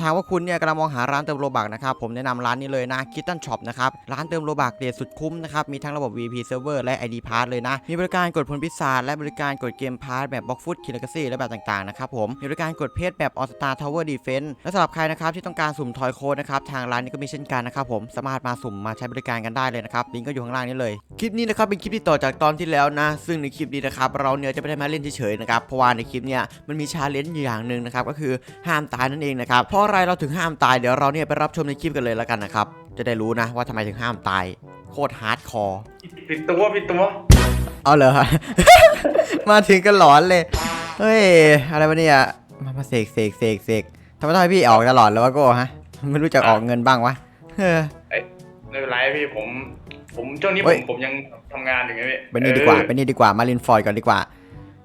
ทางว่าคุณเนี่ยกำลังมองหาร้านเติมโลบักนะครับผมแนะนำร้านนี้เลยนะคิตตันช็อปนะครับร้านเติมโลบักเดทสุดคุ้มนะครับมีทั้งระบบ VP Server และ ID Pass เลยนะ มีบริการกดผลพิศาจและบริการกดเกมพาร์ทแบบบ็อกฟุตคิลเลกซี่และแบบต่างๆนะครับผมมีบริการกดเพจแบบออสตาทาวเวอร์ดีเฟนต์และสำหรับใครนะครับที่ต้องการสุ่มทอยโค้ดนะครับทางร้านนี้ก็มีเช่นกันนะครับผมสามารถมาสุ่มมาใช้บริการกันได้เลยนะครับลิงก์ก็อยู่ข้างล่างนี้เลยคลิปนี้นะครับเป็นคลิปที่ต่อจากตอนที่แล้วนะซึ่งในคลิปนี้นะครับเราเนี่ยจะไม่ได้มาเล่นเฉยๆนะครับเพราะว่าในคลิปเนี่ยมันมีชาเลนจ์อยู่อย่างหนึ่งนะครับก็คือห้ามตายนั่นเองนะครับเพราะอะไรเราถึงห้ามตายเดี๋ยวเราเนี่ยไปรับชมในคลิปกันเลยแล้วกันนะครับ จะได้รู้นะว่าทำไมถึงห้ามตาย โคตรฮาร์ดคอร์ผิดตัวผิดตัวเอาเหรอ มาถึงก็หลอนเลย เฮ้ย อะไรวะเนี่ยมามาเสกเสกเสกเสกทำไมต้องให้พี่ออกตลอดเลยวะโก้ฮะไม่รู้จักออกเงินบ้างวะเออไม่เป็นไรพี่ผม ผมช่วงนี้เฮ้ผยมผมยังทำงานอยู่ไงพี่ไปนี่ดีกว่าไปนี่ดีกว่ามารินฟอยก่อนดีกว่า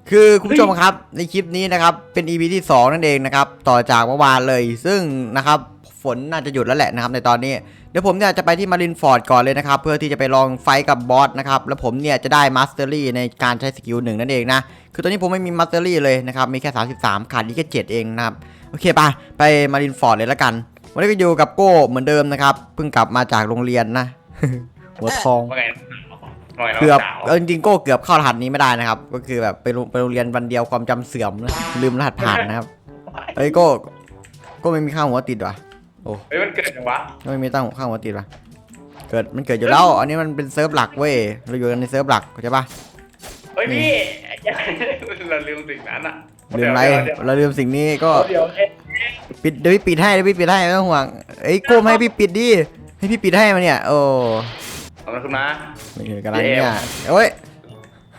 คือคุณผู้ชมครับในคลิปนี้นะครับเป็น EP ที่ 2 นั่นเองนะครับต่อจากเมื่อวานเลย ซึ่งนะครับฝนน่าจะหยุดแล้วแหละนะครับในตอนนี้เดี๋ยวผมเนี่ยจะไปที่มารินฟอร์ดก่อนเลยนะครับเพื่อที่จะไปลองไฟท์กับบอสนะครับแล้วผมเนี่ยจะได้มาสเตอรี่ในการใช้สกิลหนึ่งนั่นเองนะคือตอนนี้ผมไม่มีมาสเตอรี่เลยนะครับมีแค่ 33 ขาดอีกแค่7เองนะครับโอเคปะไปมารินฟอร์ดเลยละกันวันนี้ก็อยู่กับโก้เหมือนเดิมนะครับเพิ่งกลับมาจากโรงเรียนนะหัวทอง ว่าไงว่าไงน้องเกือบสาวเออจริงๆโก้เกือบเข้ารหัสนี้ไม่ได้นะครับ ก็คือแบบไปโรงไปโรงเรียนวันเดียวความจำเสื่อมนะลืมรหัสผ่านนะครับเอ้ยโก้โก้ไม่มีข้าวหัวติดวะเฮ้ยมันเกิดยังวะไม่มีตั้งข้าวหัวติดวะเกิดมันเกิดอยู่แล้ว อันนี้มันเป็นเซิร์ฟหลักเว้ยเราอยู่กันในเซิร์ฟหลักเข้าใจปะเฮ้ยพี่เราลืมสิ่งนั้นอะลืมอะไรเดี๋ยวเราลืมสิ่งนี้ก็เดี๋ยวเอ๊ะปิดเดี๋ยวพี่ปิดให้เดี๋ยวพี่ปิดให้ไม่ต้องห่วงเอ้ยโก้ไม่ให้พี่ปิดดิให้พี่ปิดให้มาเนี่ยโอ้ เอามาขึ้นมา นี่กำลังเนี่ยโอ้ย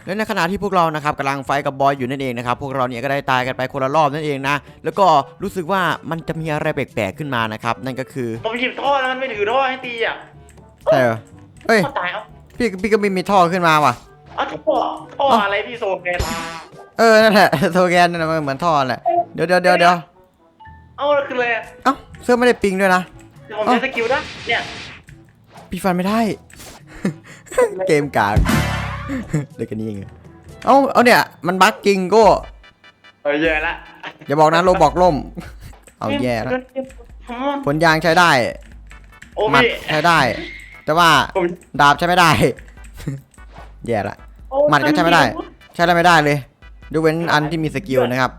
และในขณะที่พวกเรานะครับกำลังไฟท์กับบอยอยู่นั่นเองนะครับพวกเราเนี่ยก็ได้ตายกันไปคนละรอบนั่นเองนะแล้วก็รู้สึกว่ามันจะมีอะไรแปลกๆขึ้นมานะครับนั่นก็คือผมหยิบท่อแล้วมันไม่ถือท่อให้ตีอะใช่เหรอเอ้ยท่อตายเอ้าพี่พี่ก็ไม่มีท่อขึ้นมาว่ะเอ้าท่อท่ออะไรพี่โซแกนเออนั่นแหละโทแกนนั่นนะมันเหมือนท่อแหละเดี๋ยวเดี๋ยวเดี๋ยวเดี๋ยวเอ้าแล้วคืออะไรอะเอ้าเสื้อไม่ได้ปิงด้วยนะเดี๋ยวผมใช้สกิลได้เนี่ยพี่ฟันไม่ได้ เกมกากเด็กกันนี่เองเอ้าเอาเนี่ย มันบั๊กจริงโก็เออแย่ละอย่าบอกนะโรบอกล่ม เอาแย่แล้วผลยางใช้ได้โอ้หมัดพี่ใช้ได้ แต่ว่าผมดาบใช้ไม่ได้ แย่ละ โอ้หมัดก็ใช้ไม่ได้ ใช้อะไรไม่ได้เลยยกเว้นอันที่มีสกิลนะครับ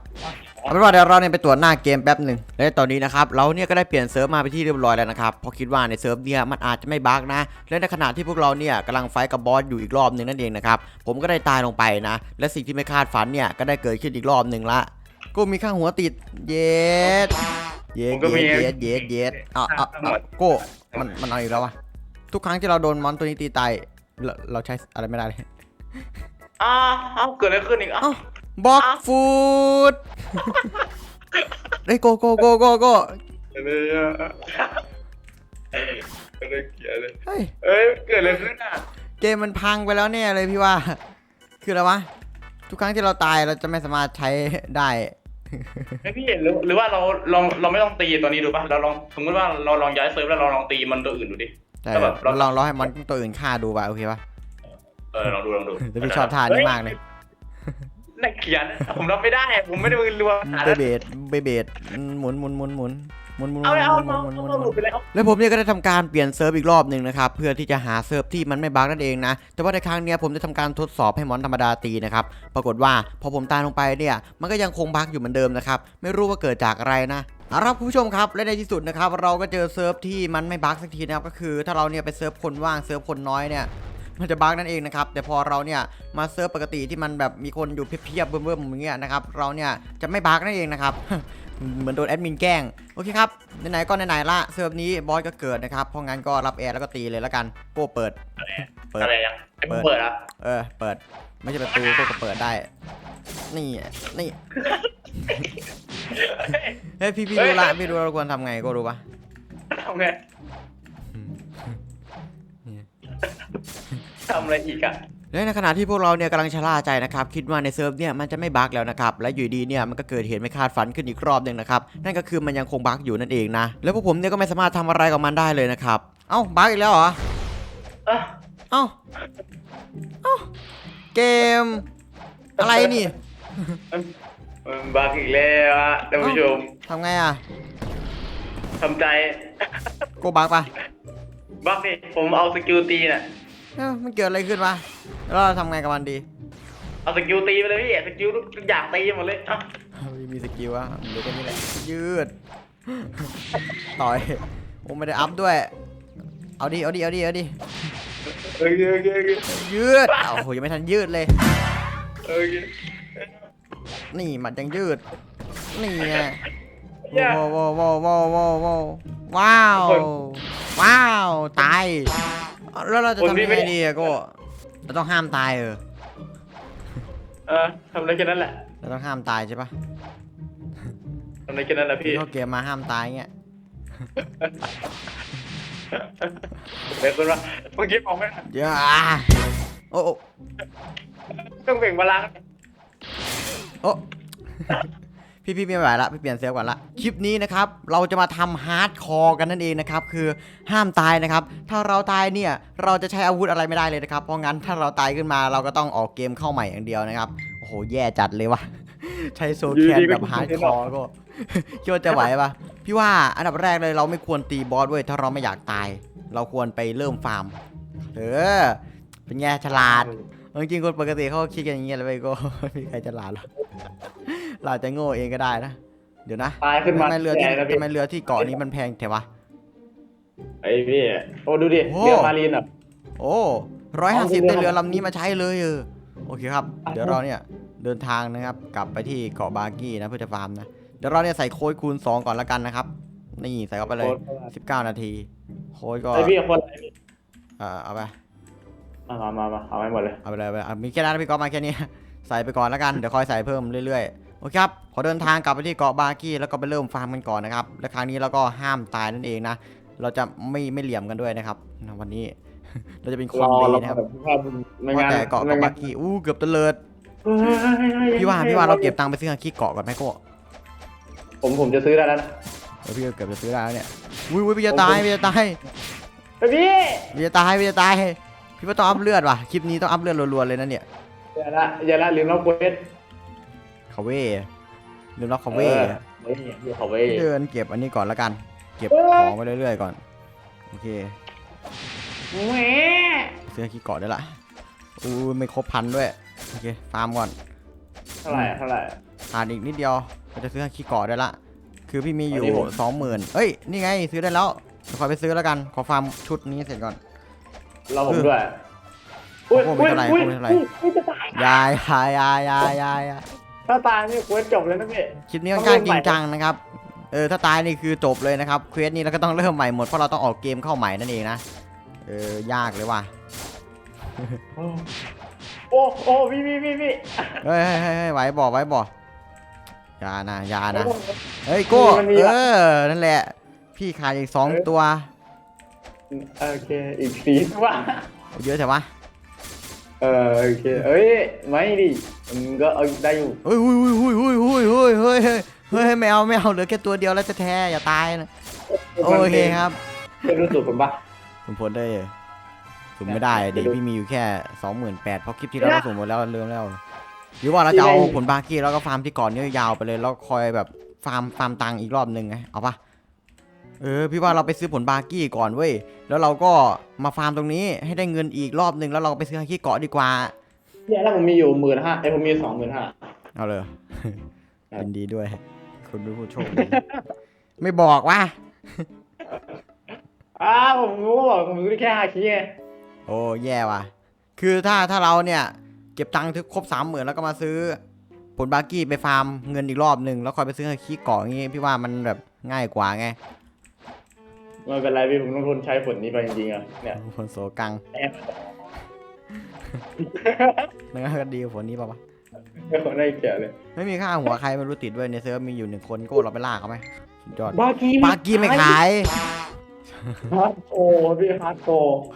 เอาเป็นว่าเดี๋ยวเราเนี่ยไปตรวจหน้าเกมแป๊บหนึ่งและตอนนี้นะครับเราเนี่ยก็ได้เปลี่ยนเซิร์ฟมาไปนที่เรียบร้อยแล้วนะครับเพราะคิดว่าในเซิร์ฟเนี่ยมันอาจจะไม่บั๊กนะ และในขณะที่พวกเราเนี่ยกำลังไฟท์กับบอสอยู่อีกรอบหนึ่งนั่นเองนะครับผมก็ได้ตายลงไปนะ และสิ่งที่ไม่คาดฝันเนี่ยก็ได้เกิดขึ้นอีกรอบหนึ่งละกูมีข้างหัวติดเย็ดเย็ดเย็ดเย็ดเย็ดเย็ดเอาเอาเอาโก้มันมันเอาอีกแล้ววะทุกครั้งที่เราโดนมอนตัวนี้ตีตายเราเราใช้อะไรไม่ได้เลยอ้าวเอ้าเกิดอะไรขึ้นอีกเอ้าเอ้า บล็อกฟูดเฮ้ยโกโกโกโกโกอะไรอะอะไรเกียเลยเฮ้ยเอ้ยเกิดอะไรขึ้นอะเกมมันพังไปแล้วเนี่ยเลยพี่ว่า คืออะไรวะทุกครั้งที่เราตายเราจะไม่สามารถใช้ได้ไม่พี่หรือหรือว่าเราลองเราไม่ต้องตีตัวนี้ดูป่ะเราลองสมมติว่าเราลองย้ายเซิร์ฟแล้วเราลองตีมันตัวอื่นดูดิแต่แล้วแบบเราลองรอให้มันตัวอื่นฆ่าดูป่ะโอเคป่ะเออลองดูลองดูแต่พี่ชอบท่านี้มากเลย น่าเกลียดผมรับไม่ได้ ผมไม่ได้มือรัวเบเบดเบเบดหมุนหมุนหมุนหมุนหมุนหมุนหเอามุนเอาหมุเอานหมุนหมุนหเอาหมุลุนไปแล้วแล้วผมเนี่ยก็ได้ทำการเปลี่ยนเซิร์ฟอีกรอบหนึ่งนะครับเพื่อที่จะหาเซิร์ฟที่มันไม่บั๊กนั่นเองนะ แต่ว่าในครั้งเนี้ยผมได้ทำการทดสอบให้มอนธรรมดาตีนะครับ ปรากฏว่าพอผมตายลงไปเนี่ยมันก็ยังคงบั๊กอยู่เหมือนเดิมนะครับ ไม่รู้ว่าเกิดจากอะไรนะเอาละครับคุณผู้ชมครับและในที่สุดนะครับเราก็เจอเซิร์ฟที่มันไม่บั๊กสักทีนะครับก็คือถ้าเราเนี่ยไปเซิร์ฟคนว่างเซิร์ฟคนน้อยเนี่ย มันจะบั๊กนั่นเองนะครับแต่พอเราเนี่ยมาเซิร์ฟปกติที่มันแบบมีคนอยู่เพียบๆเบิ่มๆอย่างเงี้ยนะครับเราเนี่ยจะไม่บั๊กนั่นเองนะครับเหมือนโดนแอดมินแกล้งโอเคครับไหนๆก็ไหนๆละเซิร์ฟนี้บอสก็เกิดนะครับเพราะงั้นก็รับแอร์แล้วก็ตีเลยแล้วกันโก้เปิดเปิดอะไรยังไอ้ผมเปิดอะเออเปิดไม่ใช่ประตูโก้ก็เปิดได้ นี่นี่เฮ้ยพี่พี่รู้ละพี่รู้เราควรทำไงโก็รู้ปะทำไงำอะไรอีกอะและในขณะที่พวกเราเนี่ยกำลังชะล่าใจนะครับคิดว่าในเซิร์ฟเนี่ยมันจะไม่บั๊กแล้วนะครับและอยู่ดีเนี่ยมันก็เกิดเหตุไม่คาดฝันขึ้นอีกรอบหนึ่งนะครับนั่นก็คือมันยังคงบั๊กอยู่นั่นเองนะแล้วพวกผมเนี่ยก็ไม่สามารถทำอะไรกับมันได้เลยนะครับเอ้าบั๊กอีกแล้วเหรอเอ้าเอ้าเอ้าเกม อะไรนี่มันบักอีกแล้วอะท่านผู้ชมทำไงอะำใจโกบักปะบักดิผมเอาสกิลตีน่ะ เอ้ามันเกิดอะไรขึ้นวะแล้วเราทำไงกับมันดีเอาสกิลตีไปเลยพี่สกิลทุกอย่างตีหมดเลยเอ้าไม่มีสกิลอะเหลือแค่นี้แหละยืด ต่อยโอ้ไม่ได้อัพด้วย เอาดิเอาดิเอาดิเอาดิเออโอเคโอเคยืดอ้าวโอ้โหยังไม่ทันยืดเลย โอเคนี่มันยังยืด นี่ไงเหี้ยว้าวว้าวว้าวว้าวว้าวว้าวคนว้าวตาย แล้วเราจะคนทำที่ยังไม่ไงดีอะโก็เราต้องห้ามตายเออเออทำได้แค่นั้นแหละเราต้องห้ามตายใช่ปะทำได้แค่นั้นแหละพี่เข้าเกมมาห้ามตายเงี้ยเดี๋ยวคุณว่าเมื่อกี้มองไม่ทันเดี๋ยวโอ้โอ้ต้องเบ่งบาลานซ์โอ้ พี่พี่ไม่ไหวละพี่เปลี่ยนเซลลก่อนละคลิปนี้นะครับเราจะมาทำฮาร์ดคอร์กันนั่นเองนะครับคือห้ามตายนะครับถ้าเราตายเนี่ยเราจะใช้อาวุธอะไรไม่ได้เลยนะครับเพราะงั้นถ้าเราตายขึ้นมาเราก็ต้องออกเกมเข้าใหม่อย่างเดียวนะครับโอ้โหแย่จัดเลยวะใช้โซแคนแบบฮาร์ดคอร์ก็คิดว่าจะไหวปะพี่ว่าอันดับแรกเลยเราไม่ควรตีบอสเว้ยถ้าเราไม่อยากตาย เราควรไปเริ่มฟาร์มเออเป็นไงฉลาดเอาจริงๆคนปกติเขาก็คิดกันอย่างเงี้ยเลยเว้ยก็ไม่มีใครฉลาดหรอก เราอาจจะโง่เองก็ได้นะ เดี๋ยวนะตายขึ้นมาทำไมเรือที่แย่นะพี่ ทำไมเรือที่เกาะนี้มันแพงแถวะ ไอ้พี่โอ้ดูดิโอ้ เรือมารีนอะ โอ้ร้อยห้าสิบเอาได้เรือเรือลำนี้มาใช้เลยเออโอเคครับ เดี๋ยวเราเนี่ยเดินทางนะครับ กลับไปที่เกาะบาร์กี้นะเพื่อจะฟาร์มนะ เดี๋ยวเราเนี่ยใส่โค้ดคูณ 2 ก่อนละกันนะครับ นี่ใส่เข้าไปเลย19 นาที โค้ดก็ไอ้พี่คนไหนพี่เอ่อเอาไป มามามามาเอาให้หมดเลย เอาไปเลยเอาไปเลยอะมีแค่นั้นนะพี่ก๊อฟมาแค่นี้ ใส่ไปก่อนแล้วกัน เดี๋ยวคอยใส่เพิ่มเรื่อยๆ โอเคครับ ขอเดินทางกลับไปที่เกาะบาร์กี้แล้วก็ไปเริ่มฟาร์มกันก่อนนะครับ และครั้งนี้เราก็ห้ามตายนั่นเองนะ เราจะไม่ไม่เหลี่ยมกันด้วยนะครับนะวันนี้ เราจะเป็นคนดีนะครับไม่ว่างั้นแต่เกาะไม่เกาะงั้บานร์กี้อู้เกือบตะเลิดเฮ้ยเฮ้ยเฮ้ยพี่ว่าพี่ว่าเราเก็บตังค์ไปซื้อฮังกี้เกาะก่อนไหมโก้ผมผมจะซื้อได้แล้วนะเออพี่ก็เกือบจะซื้อได้แล้วเนี่ยอุ้ยอุ้ยพี่จะตายพี่จะตายไอ้พี่พี่จะตายพี่จะตายพี่ว่าต้องอัพเลือดว่ะคลิปนี้ต้องอัพเลือดรัวๆเลยนะเนี่ย อย่าละอย่าละลืมน้องเควสคาเว่ลืมล็อกคาเว่เออเฮ้ยพี่เขาไว้เดินเก็บอันนี้ก่อนละกัน เก็บเอ้ยของไปเรื่อยๆก่อน โอเคแหมซื้อขี้เกาะได้ละอู้ยไม่ครบพันด้วย โอเค ฟาร์มก่อน เท่าไหร่เท่าไหร่ขาดอีกนิดเดียวก็จะซื้อขี้เกาะได้ละ คือพี่มีอยู่อันนี้ผมสองหมื่นเอ้ย นี่ไงซื้อได้แล้วเดี๋ยวคอยไปซื้อแล้วกัน ขอฟาร์มชุดนี้เสร็จก่อน เราผมด้วยโอ้โหไม่เท่าไหร่อุ้ยไม่เท่าไหร่อุ้ยอุ้ยจะตา ยยายยายยายยายยายยายถ้าตายนี่เควสจบเลยนะพี่คลิปนี้ค่อนข้างจริงจังนะครับ เออถ้าตายนี่คือจบเลยนะครับเควสนี้เราก็ต้องเริ่มใหม่หมดเพราะเราต้องออกเกมเข้าใหม่นั่นเองนะ เออยากเลยว่ะ โอ้โอ้พี่พี่พี่พี่เฮ้ยเฮ้ยเฮ้ยเฮ้ยไหวบ่ไหวบ่อยานะอยานะ เฮ้ยโก้มันมีเออะอนั่นแหละ พี่ขาดอีกสองเออตัว โอเค อีกสี่ตัวเอาเยอะใช่ปะ เออโอเคเอ้ยไม่ดิมันก็เอาได้อยู่เฮ้ยหุยหุยหุยหุยหุยหุยเฮ้ยเฮ้ยเฮ้ยไม่เอาไม่เอาเหลือแค่ตัวเดียวแล้วจะแท้อย่าตายนะโอเคครับเป็นรู้สึกผมปะสมผลได้สุ่มไม่ได้เด็กพี่มีอยู่แค่สองหมื่นแปดเพราะคลิปที่แล้วเราสุ่มหมดแล้วลืมแล้วหรือว่าเราจะเอาผลบากี้แล้วก็ฟาร์มที่ก่อนเนี่ยยาวไปเลยแล้วคอยแบบฟาร์มฟาร์มตังค์อีกรอบหนึ่งไงเอาปะ เออพี่ว่าเราไปซื้อผลบากี้ก่อนเว้ยแล้วเราก็มาฟาร์มตรงนี้ให้ได้เงินอีกรอบหนึ่งแล้วเราไปซื้อที่เกาะดีกว่าเนี่ยแล้วผมมีอยู่หมื่นห้าไอ้ผมมีสองหมื่นห้า เอาเลยครับ ยินดีด้วยคุณเป็นผู้โชคดีไม่บอกว่า อ้าวผมรู้บอกผมรู้แค่ฮาคิไงโอ้แย่ว่ะ คือถ้าถ้าเราเนี่ย เก็บตังค์ถึงครบสามหมื่นแล้วก็มาซื้อ ผลบากี้ไปฟาร์มเงินอีกรอบหนึ่งแล้วคอยไปซื้อขี้เกาะอย่างงี้พี่ว่ามันแบบง่ายกว่าไง ไม่เป็นไรพี่ผมต้องทนใช้ผลนี้ไปจริงๆอะเนี่ยผลโสกังแอบนั่นก็ดีกว่าผลนี้ป่าวะไม่คนได้เกี่ยวเลย ไม่มีค่าหัวใครไม่รู้ติดด้วยในเซิร์ฟมีอยู่หนึ่งคนโก้เราไปล่าเขาไหมสุดยอดบากีบากี้ไม่ขายฮาร์ดโคพี่ฮาร์ดโค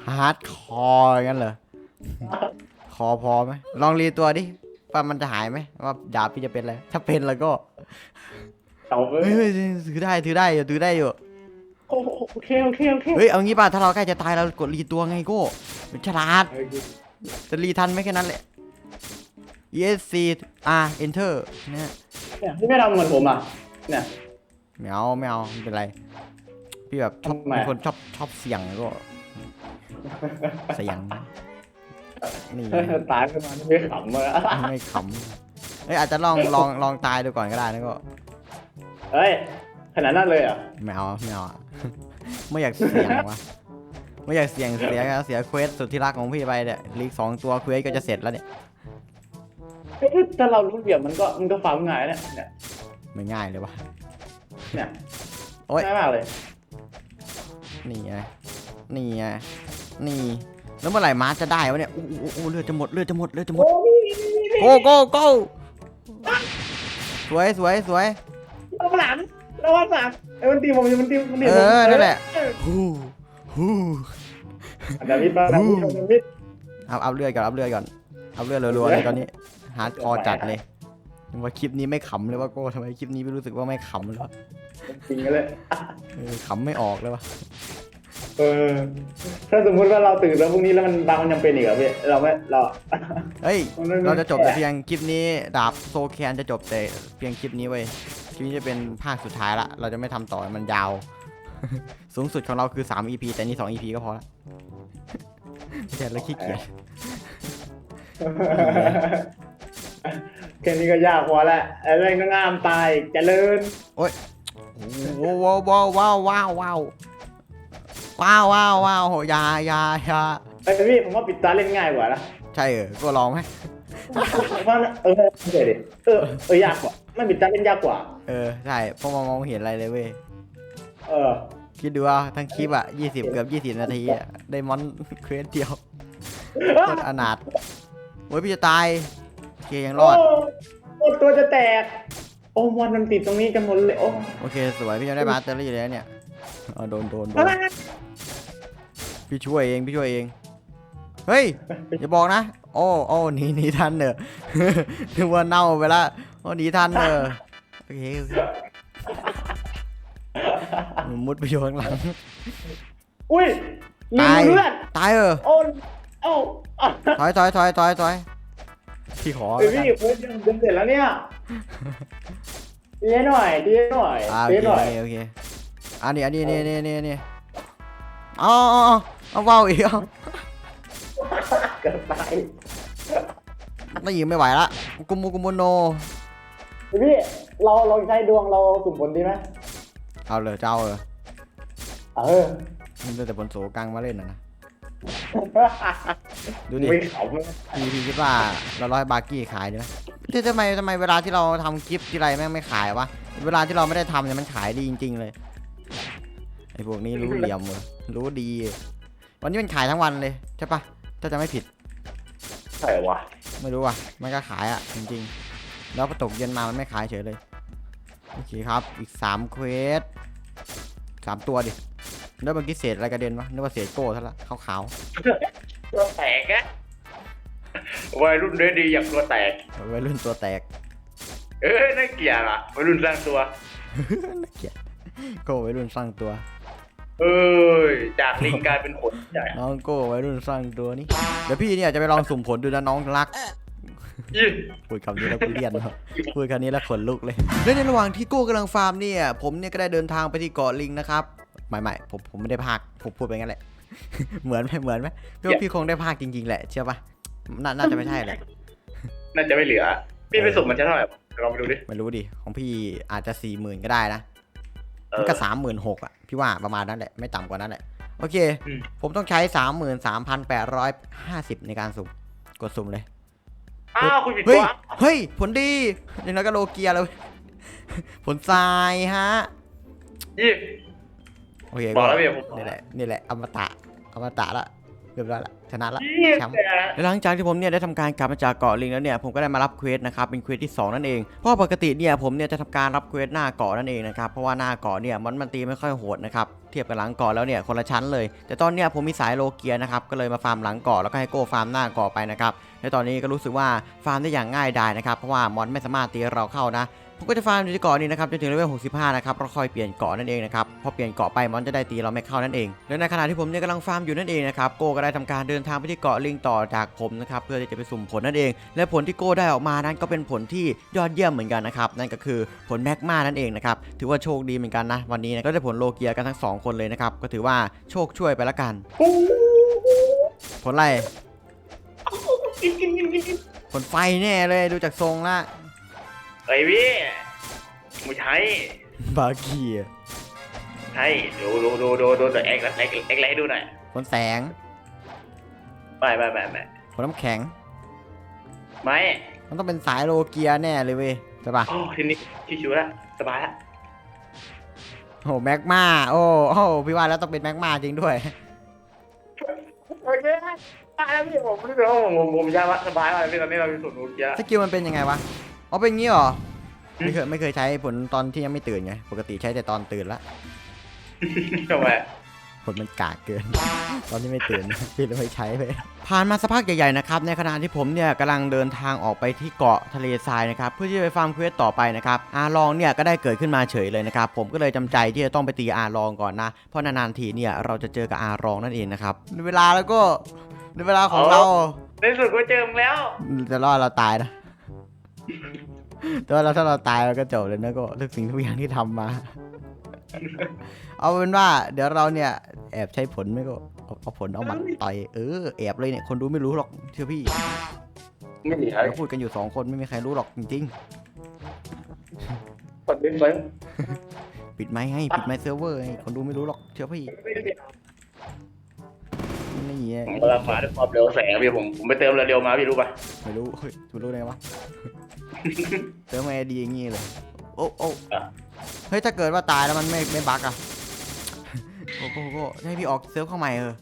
ฮาร์ดคอร์งั้นเหรอคอพอไหมลองรีตัวดิว่ามันจะหายไหมว่าดาบพี่จะเป็นอะไรถ้าเป็นแล้วก็เต่าเอ้เฮ้ยยเฮ้ยถือได้ถือได้อยู่ถือได้อยู่ โอ้โหโอเคโอเคโอเคเฮ้ยเอางี้ป่ะถ้าเราใกล้จะตายเรากดรีตัวไงโก้เป็นฉลาดโอเคจะรีทันไหมแค่นั้นแหละ ESC R Enter เนี่ยเนี่ยพี่ไม่ทำเหมือนผมอะเนี่ยไม่เอาไม่เอาไม่เป็นไรพี่แบบชอบทำไมเป็นคนชอบชอบเสียงก็เสียงนี่ตายขึ้นมาไม่ขำเลยอะไม่ขำเอ้ยอาจจะลองลองลองตายดูก่อนก็ได้นะก็เฮ้ย ขนาดนั้นเลยเหรอะไม่เอาไม่เอาอะ ไม่อยากเสี่ยงวะไม่อยากเสี่ยงเสียเสียเควสสุดที่รักของพี่ไปเนี่ยลีกสองตัวเควสก็จะเสร็จแล้วเนี่ยถ้าเรารู้เหลี่ยมมันก็มันก็ฟังง่ายเนี่ยเนี่ยไม่ง่ายเลยวะ เนี่ยโอ๊ย ง่ายมากเลยนี่ไงนี่ไงนี่แล้วเมื่อไหร่มาร์คจะได้วะเนี่ยอู้อู้อู้เลือดจะหมดเลือดจะหมดเลือดจะหมด โกโกโกสวยสวยสวยระวังหลัง ระวังหลังไอ้มันตีผมมันตีมันตีเอผมอนั่นแหละเออฮู้ฮู้อันดาวิดมาอันดาวิดอันดาวิดเอาเอาเลือดก่อนเอาเลือดก่อนเอาเลือดรัวๆเลยตอนนี้ฮาร์ดคอร์จัดเลยว่าคลิปนี้ไม่ขำเลยว่าโก้ทำไมคลิปนี้ไม่รู้สึกว่าไม่ขำเลยวะจริงๆเลยเออขำไม่ออกเลยวะเออถ้าสมมุติว่าเราตื่นแล้วพรุ่งนี้แล้วมันบางมันยังเป็นอีกเหรอพี่เราไม่เราเฮ้ยมันไม่เราจะจบแต่เพียงคลิปนี้ดาบโซแคนจะจบแต่เพียงคลิปนี้เว้ยค ลิปนี้จะเป็นภาคสุดท้ายละ เราจะไม่ทำต่อ มันยาว สูงสุดของเราคือ 3 EP แต่นี่ 2 EP ก็พอละไม่ใช่แล้วขี้เกียจแค่นี้ก็ยากพอละไอ้เรื่องก็งามตายเจริญโอ้โหว้าวว้าวว้าวว้าวว้าวว้าวว้าวว้าวโหอยาอยาอยาไอ้ยพี่ผมว่าปิดตาเล่นง่ายกว่านะใช่เออก็ลองไหมเพราะเออเดี๋ยวดิเออเออยากกว่า ไม่ปิดตาเล่นยากกว่า เออใช่เพราะมองมองไม่เห็นอะไรเลยเว้ยเออ คิดดูว่าทั้งคลิปอะ20เกือบ20นาทีอะได้มอนเควสเดียวโคตรอนาถโอ้ยพี่จะตายโอเคยังรอด โอ้ตัวจะแตก โอ้มอนมันติดตรงนี้กันหมดเลยโอ้โอเคสวยพี่ยังได้มาสเตอรี่อยู่แล้วเนี่ยเอาโดนโดนโดนพี่ช่วยเองพี่ช่วยเอง เฮ้ยอย่าบอกนะ โอ้โอ้หนีหนีทันเนอะนึกว่าเน่าไปละ โอ้หนีทันเนอะโอเคโอเคมุดไปอยู่ข้างหลังอุ้ยลืตายมเลือดตายเออโอ้โอ้อะถอยถอยถอยถอยถอยพี่ขอเฮ้ยแล้วพี่กันเพิ่งจะเสร็จแล้วเนี่ยเตี้ยหน่อยเตี้ยหน่อยอ่าโอเตี้ยเคหน่อยโอเคอันนี้อันนี้นี่นี่นี่นี่เอ๋อาเอาเอาว้าวอีกเอาเกือบตายไม่ยิงไม่ไหวละกุมมุกุมุโนเฮ้ย พี่เราเราใช้ดวงเราสุ่มผลดีไหมเอาเลยเจ้าเออเออมันเป็นแต่ผลโสกังมาเล่นนะนะ ดูดิ ไม่เขาเลยพี่พี่คิดว่าเราร้อยบาร์กี้ขายดีไหมที่ทำไมทำไมเวลาที่เราทำคลิปที่ไรแม่งไม่ขายวะ เวลาที่เราไม่ได้ทำเนี่ยมันขายดีจริง ๆ เลย ไอ้พวกนี้รู้เหลี่ยมเว้ยรู้ดี วันนี้มันขายทั้งวันเลยใช่ปะถ้าจะไม่ผิด ใช่วะไม่รู้ว่ะ มันก็ขายอะจริงๆ แล้วพอตกเย็นมามันไม่ขายเฉยเลย โอเคครับ อีก3เควสสามตัวดิ แล้วเมื่อกี้เศษอะไรกระเด็นวะ นึกว่าเศษโก้ซะละขาวตัวแตกอะวัยรุ่นเด้ดีอย่างตัวแตกๆวัยรุ่นตัวแตก เอ้ยน่าเกลียดอะวัยรุ่นสร้างตัว น่าเกลียดโก้วัยรุ่นสร้างตัว เอ้ยจากลิงกลายเป็นขนใหญ่น้องโก้วัยรุ่นสร้างตัวนี่ เดี๋ยวพี่เนี่ยจะไปลองสุ่มผลดูนะน้องรัก ยี่พูดคำนี้แล้วกูเลียนเนอะพูดคำนี้แล้วขนลุกเลยและในระหว่างที่โก้กำลังฟาร์มเนี่ยผมเนี่ยก็ได้เดินทางไปที่เกาะลิงนะครับไม่ไม่ผมผมไม่ได้พากผมพูดไปงั้นแหละ เหมือนไหมเหมือนไหมพี่ว่าพี่คงได้พากจริง ๆ แหละเชื่อปะนาน่าจะไม่ใช่แหละน่าจะไม่เหลือ พี่ไปสุ่มมันจะเท่าไหร่ลองไปดูดิไม่รู้ดิของพี่อาจจะสี่หมื่นก็ได้นะเอมันอก็สามหมื่นหกอะพี่ว่าประมาณนั้นแหละไม่ต่ำกว่านั้นแหละโอเคอืมผมต้องใช้สามหมื่นสามพันแปดร้อยห้าสิบในการสุ่มกดสุ่มเลย อ้าวคุณผิดเฮ้ตัยวเฮ้ย ผลดีอย่างน้อยก็โลเกียเลย ผลทรายฮะ ยี่ โอเคบอกแล้วพี่ผมนี่แหละ นี่แหละ อมตะ อมตะละ เรียบร้อยละ ชนะละ ยี่แชมป์ แต่และหลังจากที่ผมเนี่ยได้ทำการกลับมาจากเกาะลิงแล้วเนี่ยผมก็ได้มารับเควสนะครับเป็นเควสที่2นั่นเองเพราะปกติเนี่ยผมเนี่ยจะทำการรับเควสหน้าเกาะนั่นเองนะครับเพราะว่าหน้าเกาะเนี่ยมันมันตีไม่ค่อยโหดนะครับ เทียบกับหลังเกาะแล้วเนี่ยคนละชั้นเลย แต่ตอนเนี้ยผมมีสายโลเกียนะครับก็เลยมาฟาร์มหลังเกาะแล้วก็ให้โก้ฟาร์มหน้าเกาะไปนะครับและตอนนี้ก็รู้สึกว่าฟาร์มได้อย่างง่ายดายนะครับเพราะว่ามอนไม่สามารถตีเราเข้านะผมก็จะฟาร์มอยู่ที่เกาะนี้นะครับจนถึงเลเวล 65 นะครับเราคอยเปลี่ยนเกาะนั่นเองนะครับพอเปลี่ยนเกาะไปมันจะได้ตีเราไม่เข้านั่นเอง และในขณะที่ผมเนี่ยกำลังฟาร์มอยู่นั่นเองนะครับโก้ก็ได้ทำการเดินทางไปที่เกาะลิงต่อจากผมนะครับเพื่อที่จะไปสุ่มผลนั่นเอง และผลที่โก้ได้ออกมานั้นก็เป็นผลที่ยอดเยี่ยมเหมือนกันนะครับนั่นก็คือผลแมกมานั่นเองนะครับถือว่าโชคดีเหมือนกันนะวันนี้นะก็ได้ผลโลเกียกันทั้งสองคนเลยนะครับ ก็ถือว่าโชคช่วยไปละกัน ผลอะไรกินกินกินกินกินผลไฟแน่เลยดูจากทรงละเฮ้ยพี่ไม่ใช่บาเกียใช่ดูดูดูดูดูตัวเอ็กซ์เอ็กซ์เอ็กซ์ให้ดูหน่อยผลแสงไม่ไม่ไม่ไม่ผลน้ำแข็ง ไม่ มันต้องเป็นสายโลเกียแน่เลยเว้ยใช่ปะโอ้ทีนี้ชิวๆแล้วสบายแล้ว โอ้แมกมาโอ้โอ้พี่ว่าแล้วต้องเป็นแมกมาจริงด้วย โอเคตายแล้วพี่ผมรู้สึกว่าผมผมผมยากว่าสบายมากเลยพี่ตอนนี้เรามีส่วนรู้เยอะสกิลมันเป็นยังไงวะอ๋อเป็นงี้เหรออืมไม่เคยไม่เคยใช้ผลตอนที่ยังไม่ตื่นไงปกติใช้แต่ตอนตื่นละทำไม ผลมันกากเกิน ตอนที่ไม่ตื่นพี่เลยไม่ใช้ไปผ่านมาสักพักใหญ่ๆนะครับในขณะที่ผมเนี่ยกำลังเดินทางออกไปที่เกาะทะเลทรายนะครับเพื่อที่จะไปฟาร์มเควสต่อไปนะครับอาลองเนี่ยก็ได้เกิดขึ้นมาเฉยเลยนะครับผมก็เลยจำใจที่จะต้องไปตีอาลองก่อนนะเพราะนานๆทีเนี่ยเราจะเจอกับอาลองนั่นเองนะครับในเวลาแล้วก็ในเวลาของเราในสุดก็เจอมึงแล้วจะรอดเราตายนะแต่ว่าเราถ้าเราตายเราก็จบเลยนะก็ทุกสิ่งทุกอย่างที่ทำมา เอาเป็นว่า เดี๋ยวเราเนี่ยแอบใช้ผลไม่ก็เอาเอาผลเอามันต่อยเออแอบเลยเนี่ยคนดูไม่รู้หรอกเชื่อพี่ไม่เหลือเราพูดกันอยู่สองคนไม่มีใครรู้หรอกจริงกดดึงเลยๆปิดไมค์ให้ปิดไมค์เซิร์ฟเวอร์ให้คนดูไม่รู้หรอกเชื่อพี่นี่ไงผมกำลังมาด้วยความเร็วแสงพี่ผมผมไปเติมเร็วๆมาพี่รู้ป่ะไม่รู้เฮ้ยไม่รู้ได้ไงวะเซิร์ฟไม่ดีอย่างงี้เลยโอ้โอ้อะ เฮ้ยถ้าเกิดว่าตายแล้วมันไม่ไม่บั๊กอะโอ้โหโอ้โหให้พี่ออกเซิร์ฟเข้าใหม่เออ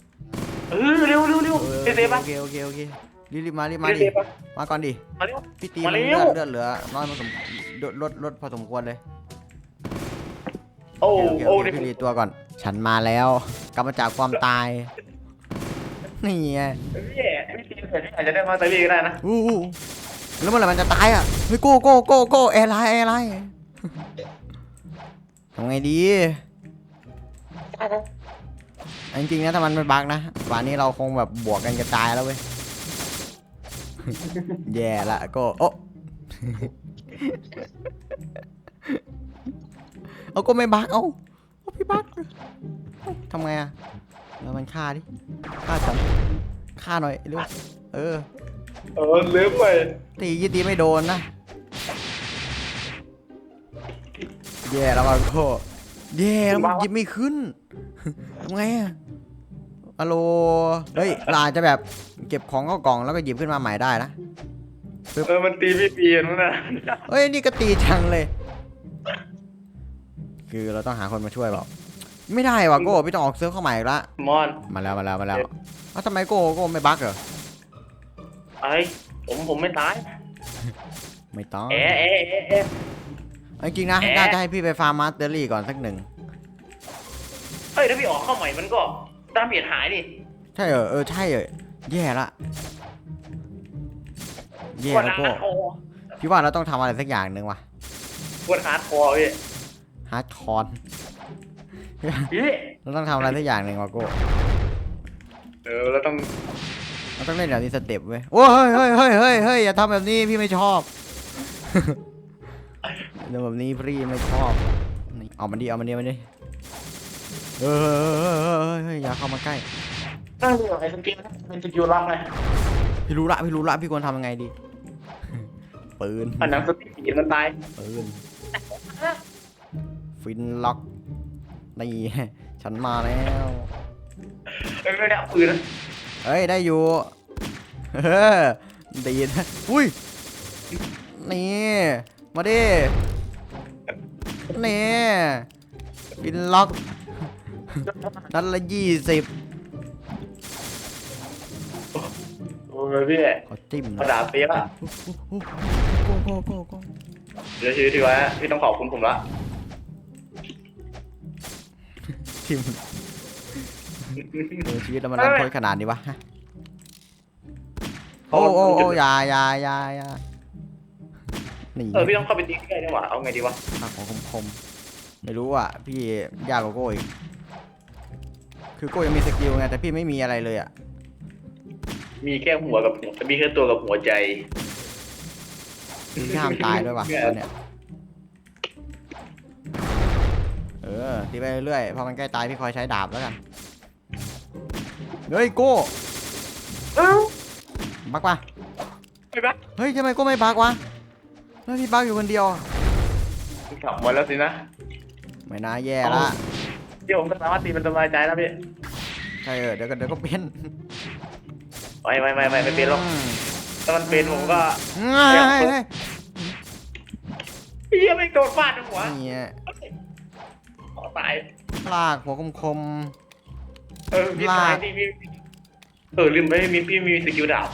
เออเร็วเร็วเร็วเออเซฟเซฟป่ะโอเคโอเคโอเครีบรีบมารีบมาเซฟดิเซฟป่ะมาก่อนดิมาเร็วพี่ตีมามันเร็เลือวดเลือดเหลือน้อยพอสมลดลดลดพอสมควรเลยโอ้โอเคโอ้โอเคเดี๋ยวพี่รีตัวก่อน ฉันมาแล้วกลับมาจากความตายนี่ไงพี่พี่ตีเสร็จพี่อาจจะได้มาเตอรี่ก็ได้นะอู้หูแล้วเมื่อไหร่มันจะตายอะเฮ้ยโก้โก้โก้โก้แอร์ไลน์แอร์ไลน์ ทำไงดีจริงๆนะถ้ามันไม่บั๊กนะวันนี้เราคงแบบบวกกันกระจายแล้วเว้ย แย่ละก็โอ้เอาก็ไม่บักเอาเอาพี่บักเอ้าทำไงอะแล้วมันฆ่าดิ ฆ่าฉันฆ่าหน่อยเร็วเออ เออลืมไปตียี่ตีไม่โดนนะ แย่แล้วมันก็แย่แล้วมันหยิบไม่ขึ้นทำไงอะอะโลเฮ้ยเราอาจจะแบบเก็บของเข้ากล่องแล้วก็หยิบขึ้นมาใหม่ได้นะเออมันตีพี่ปีนมั้งนะเฮ้ยนี่ก็ตีจังเลย คือเราต้องหาคนมาช่วยเปล่าไม่ได้ว่ะโก้พี่ต้องออกเซิร์ฟเข้าใหม่อีกละมอนมาแล้วมาแล้วมาแล้วเอ้าทำไมโก้โก้ไม่บั๊กเหรอไอ้ผมผมไม่ตายไม่ต้องเอ๊ะเอ๊ะเอ๊ะ เอ๊ะเอาจริงๆนะแอะน่าจะให้พี่ไปฟาร์มมาสเตอรี่ก่อนสักหนึ่งเฮ้ยถ้าพี่ออกเข้าใหม่มันก็ดาเมจหายดิใช่เหรอเออใช่เหรอแย่ละแย่ปวดแล้วฮาโก้ร์ดคอร์พี่ว่าเราต้องทำอะไรสักอย่างหนึ่งว่ะปวดฮาร์ดคอร์พี่ฮาร์ดคอร์พี่เราต้องทำอะไรสักอย่างหนึ่งว่ะโก้เออเราต้องเราต้องเล่นแบบนี้สเต็ปเว้ยโอ้ยเฮ้ยเฮ้ยเฮ้ยเฮ้ยอย่าทำแบบนี้พี่ไม่ชอบ เรื่องแบบนี้พี่ไม่ชอบนี่เอามันดิเอามันดิเอามันดิเฮ้ยเฮ้ยเฮ้ยเฮ้ยอย่าเข้ามาใกล้ตั้งอไอ้สกิลเป็นสกิลล็อกเลยพี่รู้ละพี่รู้ละพี่ควรทำยังไงดีปืนอันนั้นสติปีมันตายปืนฟินล็อกนี่ฉันมาแล้วเอ้ยไม่ได้ปืนนะเฮ้ยได้อยู่เออดีนะอุ้ยนี่มาดิ นี่บินล็อกนัดละยี่สิบโอ้ยพี่ขอจิ้มหกนะระดาษเปียกอะโก้โก้โก้โก้เดี๋ยวชีวิตที่ไว้พี่ต้องขอบคุณผมละจิ้มเออชีวิตเรามันรันทดขนาดนี้วะฮะโอ้โอ้โอ้อยาอยาอยาอยา นี่เออพี่ต้องเข้าไปตีใกล้นี่หว่าเอาไงดีวะปากของคมๆไม่รู้อะพี่ยากกว่าโก้อีกคือโก้ยังมีสกิลไงแต่พี่ไม่มีอะไรเลยอะมีแค่หัวกับหัวมีแค่ตัวกับหัวใจพี่ห้ามตายด้วยว่ะตอนเนี้ยเออตีไปเรื่อยๆพอมันใกล้ตายพี่คอยใช้ดาบแล้วกันเฮ้ยโก้เอ้าบักปะไปปะเฮ้ยทำไมโก้ไม่บักวะ เฮ้ยพี่บักอยู่คนเดียวขับมาแล้วสินะไม่น่าแย่ละเดี๋ยวผมก็สามารถตีมันสบายใจแล้วพี่ใช่เออเดี๋ยวก็เดี๋ยวก็เป็นไม่ไม่ไม่ไม่ไม่เป็นหรอกถ้ามันเป็นผมก็เฮ้ยเฮ้ยเฮ้ยเฮียไม่โดนฟาดในหัวนี่ไงขอตายลากหัวคมเออพี่ตายพี่พี่เออลืมไปมีพี่มีสกิลดาบ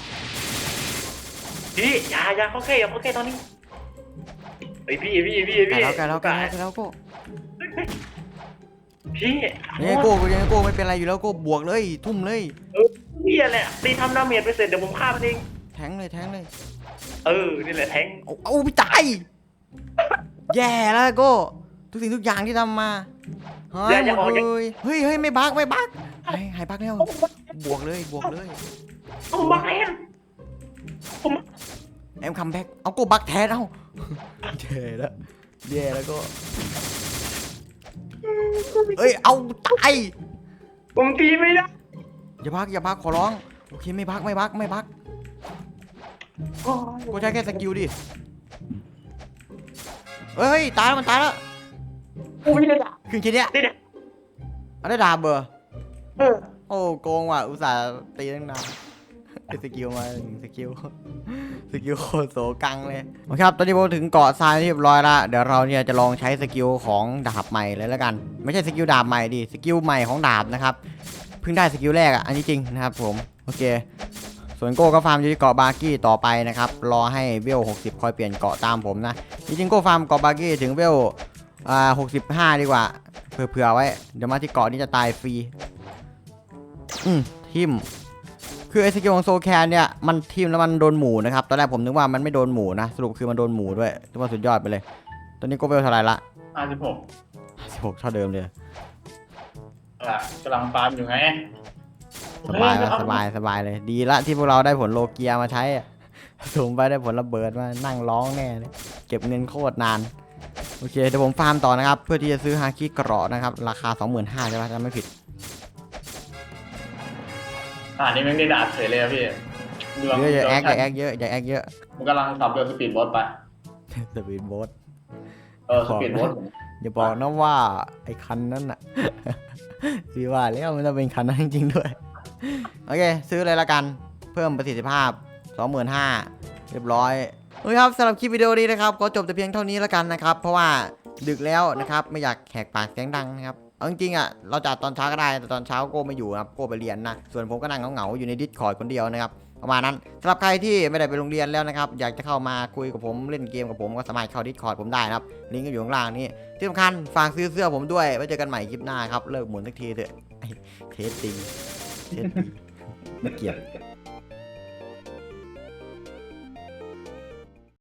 พี่อย่าอย่าเขาแค่อย่าเขาแค่ตอนนี้ ไอพี่พี่พี่ๆไกลพี่แล้วไกลแล้วไกลแล้วไกลแล้วโก้พี่ยังไงโก้ยังไงโก้ไม่เป็นไรอยู่แล้วโก้บวกเลย ทุ่มเลย เออพี่แหละตีทำดาเมจไปเสร็จเดี๋ยวผมฆ่ามันเองแทงเลยแทงเลยเออนี่แหละแทงเอาเอาพี่ตายแย่แล้วโก้ทุกสิ่งทุกอย่างที่ทำมาหายหมดเลยเฮ้ยเฮ้ยไม่บักไม่บักหายหายบักแล้วบวกเลยบวกเลยเอามาแอนผมเอ็มคัมแบ็กเอาโก้บักแทนเอ้า แย่แล้วแย่แล้วก็ เอ้ย เอาตาย ผมตีไม่ได้อย่าบักอย่าบักขอร้อง โอเคไม่บักไม่บักไม่บัก โอ้ยกูใช้แค่สกิลดิเฮ้ย ตายแล้วมันตายแล้วกูไม่ได้ด่าขึ้นแค่เนี้ยนี่เนี่ยเอาได้ดาบเบอร์ เออ โอ้โกงว่ะ อุตส่าห์ตีตั้งนานได้ สกิลมาหนึ่งสกิลสกิลโคตรโสกังเลยโอเคครับตอนนี้ผมถึงเกาะทรายเรียบร้อยละเดี๋ยวเราเนี่ยจะลองใช้สกิลของดาบใหม่เลยแล้วกัน ไม่ใช่สกิลดาบใหม่ดิสกิลใหม่ของดาบนะครับเพิ่งได้สกิลแรกอะอันนี้จริงนะครับผมโอเค ส่วนโก้ก็ฟาร์มอยู่ที่เกาะบาร์กี้ต่อไปนะครับรอให้เวล60 คอยเปลี่ยนเกาะตามผมนะจริงๆโก้ฟาร์มเกาะบาร์กี้ถึงเวลอ่า65ดีกว่าเผื่อๆไว้ เดี๋ยวมาที่เกาะนี้จะตายฟรีอืมทิม คือไอสกิลของโซแคนเนี่ยมันทิมแล้วมันโดนหมูนะครับตอนแรกผมนึกว่ามันไม่โดนหมูนะสรุปคือมันโดนหมูด้วยถือว่าสุดยอดไปเลย ตอนนี้ก็เวลเท่าไหร่ละห้าสิบหก16เท่าเดิมเลยอะกำลังฟาร์มอยู่ไงสบายละสบายสบายเลย ดีละที่พวกเราได้ผลโลเกียมาใช้อะสูงไปได้ผลระเบิดมานั่งร้องแน่เลยเก็บเงินโคตรนานโอเคเดี๋ยวผมฟาร์มต่อนะครับ เพื่อที่จะซื้อฮาคิเกราะนะครับ ราคา 25,000ใช่ไหมถ้าไม่ผิด อ่านี่ไม่ได้ด่าเฉยเลยอะพี่เยอะอย่าแอคอย่าแอคเยอะอย่าแอคเยอะผมกำลังขับเรือสปีดโบ๊ทไปสปีดโบ๊ทเออสปีดโบ๊ทผมอย่าบอกนะว่าไอ้คันนั้นน่ะพี่ว่าแล้วมันจะเป็นคันนั้นจริงๆด้วย โอเค ซื้อเลยละกัน เพิ่มประสิทธิภาพ 25,000 เรียบร้อยโอเคครับสำหรับคลิปวิดีโอนี้นะครับก็จบแต่เพียงเท่านี้แล้วกันนะครับ เพราะว่าดึกแล้วนะครับ ไม่อยากแขกปากเสียงดังนะครับ เอาจริงๆอะเราจัดตอนเช้าก็ได้แต่ตอนเช้าโก้ไม่อยู่นะครับโก้ไปเรียนนะส่วนผมก็นั่งเหงาๆอยู่ในดิสคอร์ดคนเดียวนะครับประมาณนั้นสำหรับใครที่ไม่ได้ไปโรงเรียนแล้วนะครับอยากจะเข้ามาคุยกับผมเล่นเกมกับผมก็สามารถเข้าดิสคอร์ดผมได้นะครับลิงก์ก็อยู่ข้างล่างนี้ที่สำคัญฝากซื้อเสื้อผมด้วยไว้เจอกันใหม่คลิปหน้าครับเลิกหมุนสักทีเถอะเทสตีเทสตีไม่เกลียด